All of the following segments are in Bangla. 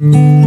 এই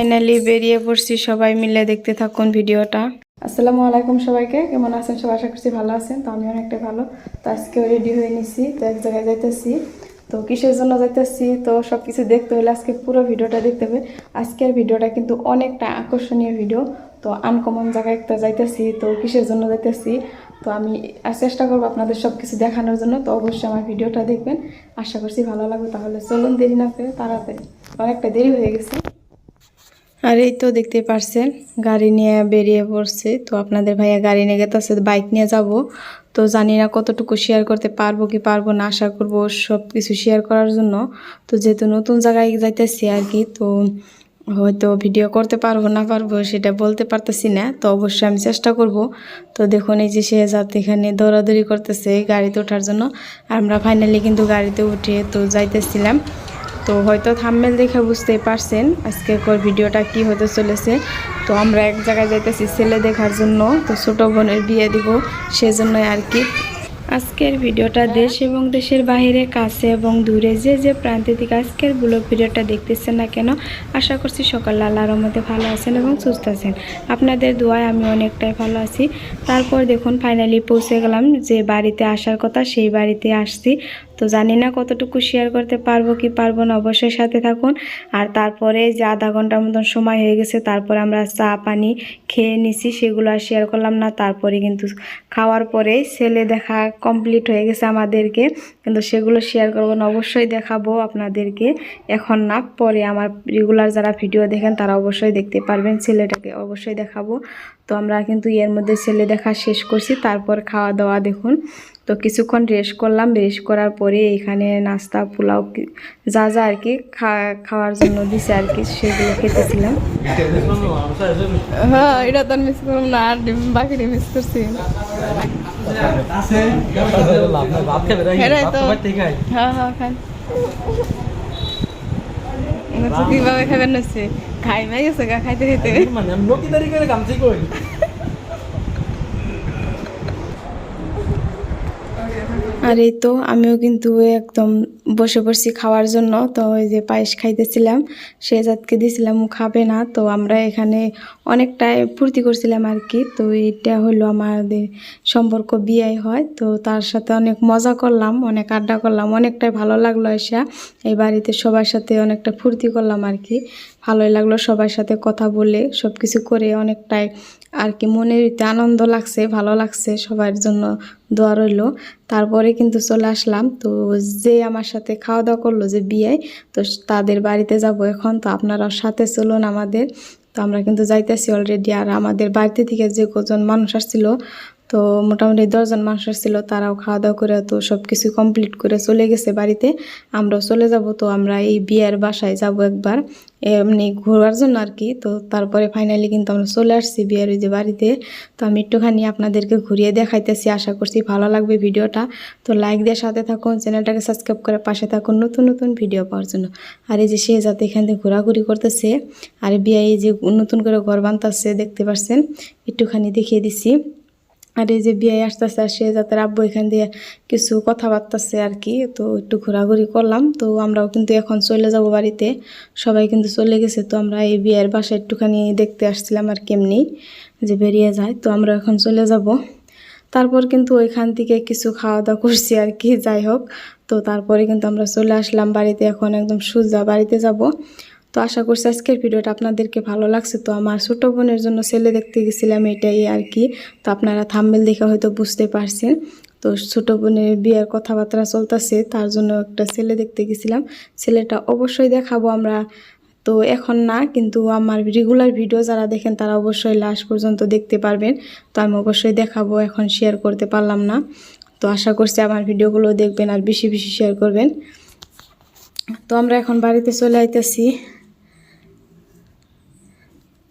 ফাইনালি বেরিয়ে পড়ছি, সবাই মিলে দেখতে থাকুন ভিডিওটা। আসসালামু আলাইকুম সবাইকে, কেমন আছেন? সবাই আশা করছি ভালো আছেন, তো আমি অনেকটা ভালো। তো আজকেও রেডি হয়ে নিছি, তো এক জায়গায় যাইতেছি। তো কিসের জন্য যাইতেছি? তো সব কিছু দেখতে হলে আজকে পুরো ভিডিওটা দেখতে হবে। আজকের ভিডিওটা কিন্তু অনেকটা আকর্ষণীয় ভিডিও, তো আনকমন জায়গায় একটা যাইতেছি, তো কিসের জন্য যাইতেছি? তো আমি চেষ্টা করব আপনাদের সব কিছু দেখানোর জন্য, তো অবশ্যই আমার ভিডিওটা দেখবেন। আশা করছি ভালো লাগবে, তাহলে চলুন দেরি না করে তাড়াতাড়ি। অনেকটা দেরি হয়ে গেছে। আর এই তো দেখতে পারছেন, গাড়ি নিয়ে বেরিয়ে পড়ছে। তো আপনাদের ভাইয়া গাড়ি নিয়ে গেতেছে, বাইক নিয়ে যাব। তো জানি না কতটুকু শেয়ার করতে পারব কি পারব না, আশা করব সব কিছু শেয়ার করার জন্য। তো যেহেতু নতুন জায়গায় যাইতেছি আর কি, তো হয়তো ভিডিও করতে পারব না পারব সেটা বলতে পারতেছি না, তো অবশ্যই আমি চেষ্টা করব। তো দেখুন, এই যে শেহজাদ এখানে দৌড়াদৌড়ি করতেছে গাড়িতে ওঠার জন্য। আমরা ফাইনালি কিন্তু গাড়িতে উঠে তো যাইতেছিলাম। তো হয়তো থাম্বেল দেখে বুঝতেই পারছেন আজকে ভিডিওটা কি হতে চলেছে। তো আমরা এক জায়গায় যাইতেছি ছেলে দেখার জন্য, তো ছোটো বোনের বিয়ে দিব সেজন্যই আর কি। আজকের ভিডিওটা দেশ এবং দেশের বাইরে কাছে এবং দূরে যে যে প্রান্তে থেকে আজকের ব্লগ ভিডিওটা দেখতেছেন না কেন, আশা করছি সকাল আল্লাহর মধ্যে ভালো আছেন এবং সুস্থ আছেন। আপনাদের দোয়ায় আমি অনেকটাই ভালো আছি। তারপর দেখুন ফাইনালি পৌঁছে গেলাম যে বাড়িতে আসার কথা, সেই বাড়িতে আসছি। তো জানি না কতটুকু শেয়ার করতে পারব কি পারব না, অবশ্যই সাথে থাকুন। আর তারপরে যে আধা ঘণ্টার মতন সময় হয়ে গেছে, তারপরে আমরা চা, পানি খেয়ে নিছি, সেগুলো আর শেয়ার করলাম না। তারপরে কিন্তু খাওয়ার পরে ছেলে দেখা কমপ্লিট হয়ে গেছে আমাদেরকে। কিন্তু সেগুলো শেয়ার করব না, অবশ্যই দেখাবো আপনাদেরকে। এখন না, পরে আমার রেগুলার যারা ভিডিও দেখেন, তারা অবশ্যই দেখতে পারবেন ছেলেটাকে অবশ্যই দেখাবো। তো আমরা কিন্তু এর মধ্যে ছেলে দেখা শেষ করছি, তারপর খাওয়া দাওয়া দেখুন। তো কিছুক্ষণ রেস্ট করলাম। রেস্ট করার পরে এখানে নাস্তা পোলাও যা যা আর কি খা- খাওয়ার জন্য দিছে আর কি সেগুলো খেতেছিলাম। হ্যাঁ এটা তো মিস করলাম না আর বাকিটা মিস করছি। হ্যাঁ হ্যাঁ খান কীভাবে খাবেন হচ্ছে খাই মাই গেছে খাইতে খাইতে। আর এই তো, আমিও কিন্তু একদম বসে পড়ছি খাওয়ার জন্য, তো ওই যে পায়েস খাইতেছিলাম সে জাতকে দিয়েছিলাম ও খাবে না, তো আমরা এখানে অনেকটাই ফুর্তি করছিলাম আর কি, তো এটা হলো আমাদের সম্পর্ক বিয়ে হয়, তো তার সাথে অনেক মজা করলাম, অনেক আড্ডা করলাম, অনেকটাই ভালো লাগল এসা, এই বাড়িতে সবার সাথে অনেকটা ফুর্তি করলাম আর কি, ভালোই লাগল সবার সাথে কথা বলে সব কিছু করে অনেকটাই আর কি মনের আনন্দ লাগছে, ভালো লাগছে, সবার জন্য দোয়া রইল। তারপরে কিন্তু চলে আসলাম। তো যে আমার সাথে খাওয়া দাওয়া করল যে বিয়ে, তো তাদের বাড়িতে যাব এখন। তো আপনারা সাথে চলুন আমাদের। তো আমরা কিন্তু যাইতেছি অলরেডি আর আমাদের বাড়িতে থেকে যে কজন মানুষ আসছিল তো মোটামুটি দশজন মানুষ ছিল, তারাও খাওয়া দাওয়া করে তো সব কিছু কমপ্লিট করে চলে গেছে বাড়িতে। আমরাও চলে যাব, তো আমরা এই বিয়ের বাসায় যাব একবার, এমনি ঘোরার জন্য আর কি তো তারপরে ফাইনালি কিন্তু আমরা চলে আসছি বিয়ার ওই যে বাড়িতে। তো আমি একটুখানি আপনাদেরকে ঘুরিয়ে দেখাইতেছি, আশা করছি ভালো লাগবে ভিডিওটা। তো লাইক দিয়ে সাথে থাকুন, চ্যানেলটাকে সাবস্ক্রাইব করে পাশে থাকুন নতুন নতুন ভিডিও পাওয়ার জন্য। আর এই যে সে যাতে এখান থেকে ঘোরাঘুরি করতেছে, আর বিয়ে এই যে নতুন করে ঘর বানতেছে, দেখতে পাচ্ছেন একটুখানি দেখিয়ে দিছি। আর এই যে বিয়ে আসতেছে, আর সে যাতে আব্বু এখান দিয়ে কিছু কথাবার্তাছে আর কি, তো একটু ঘোরাঘুরি করলাম। তো আমরাও কিন্তু এখন চলে যাব বাড়িতে। সবাই কিন্তু চলে গেছে, তো আমরা এই বিয়ের বাসায় একটুখানি দেখতে আসছিলাম আর কেমনি যে বেরিয়ে যায়। তো আমরা এখন চলে যাব। তারপর কিন্তু ওইখান থেকে কিছু খাওয়া দাওয়া করছি আর কি, যাই হোক। তো তারপরে কিন্তু আমরা চলে আসলাম বাড়িতে, এখন একদম সোজা বাড়িতে যাব। তো আশা করছি আজকের ভিডিওটা আপনাদেরকে ভালো লাগছে। তো আমার ছোটো বোনের জন্য ছেলে দেখতে গেছিলাম এটাই আর কি। তো আপনারা থাম্বেল দেখে হয়তো বুঝতে পারছেন। তো ছোটো বোনের বিয়ের কথাবার্তা চলতেছে, তার জন্য একটা ছেলে দেখতে গেছিলাম। ছেলেটা অবশ্যই দেখাবো আমরা। তো এখন না, কিন্তু আমার রেগুলার ভিডিও যারা দেখেন, তারা অবশ্যই লাস্ট পর্যন্ত দেখতে পারবেন। তো আমি অবশ্যই দেখাবো, এখন শেয়ার করতে পারলাম না। তো আশা করছি আমার ভিডিওগুলো দেখবেন আর বেশি বেশি শেয়ার করবেন। তো আমরা এখন বাড়িতে চলে আইতেছি।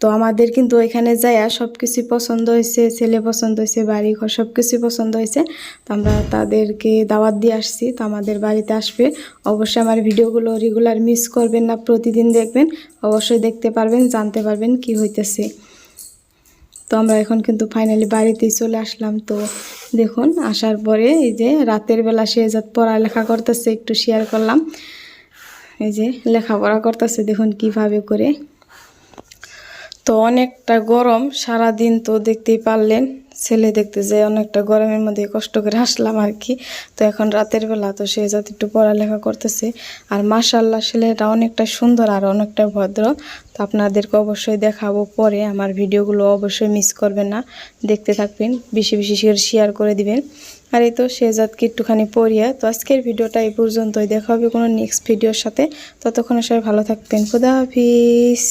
তো আমাদের কিন্তু ওইখানে যাইয়া সব কিছুই পছন্দ হয়েছে ছেলে পছন্দ হয়েছে বাড়ি ঘর সব কিছুই পছন্দ হয়েছে তো আমরা তাদেরকে দাওয়াত দিয়ে আসছি, তো আমাদের বাড়িতে আসবে। অবশ্যই আমার ভিডিওগুলো রেগুলার মিস করবেন না, প্রতিদিন দেখবেন। অবশ্যই দেখতে পারবেন, জানতে পারবেন কি হইতেছে। তো আমরা এখন কিন্তু ফাইনালি বাড়িতেই চলে আসলাম। তো দেখুন, আসার পরে এই যে রাতের বেলা সে যা পড়ালেখা করতেছে, একটু শেয়ার করলাম। এই যে লেখাপড়া করতেছে, দেখুন কীভাবে করে। তো অনেকটা গরম সারা দিন তো দেখতেই পারলেন, ছেলে দেখতে যে অনেকটা গরমের মধ্যে কষ্ট করে আসলাম আর কি তো এখন রাতের বেলা তো সে যাতে একটু পড়ালেখা করতেছে। আর মাশাল্লাহ ছেলেটা অনেকটা সুন্দর আর অনেকটা ভদ্র। তো আপনাদেরকে অবশ্যই দেখাবো পরে, আমার ভিডিওগুলো অবশ্যই মিস করবেন না। দেখতে থাকবেন, বেশি বেশি শেয়ার করে দিবেন। আর এই তো শেজাদকে একটুখানি পড়িয়া, তো আজকের ভিডিওটা এই পর্যন্তই। দেখা হবে কোনো নেক্সট ভিডিওর সাথে। ততক্ষণে সবাই ভালো থাকবেন। খুদা হাফিজ।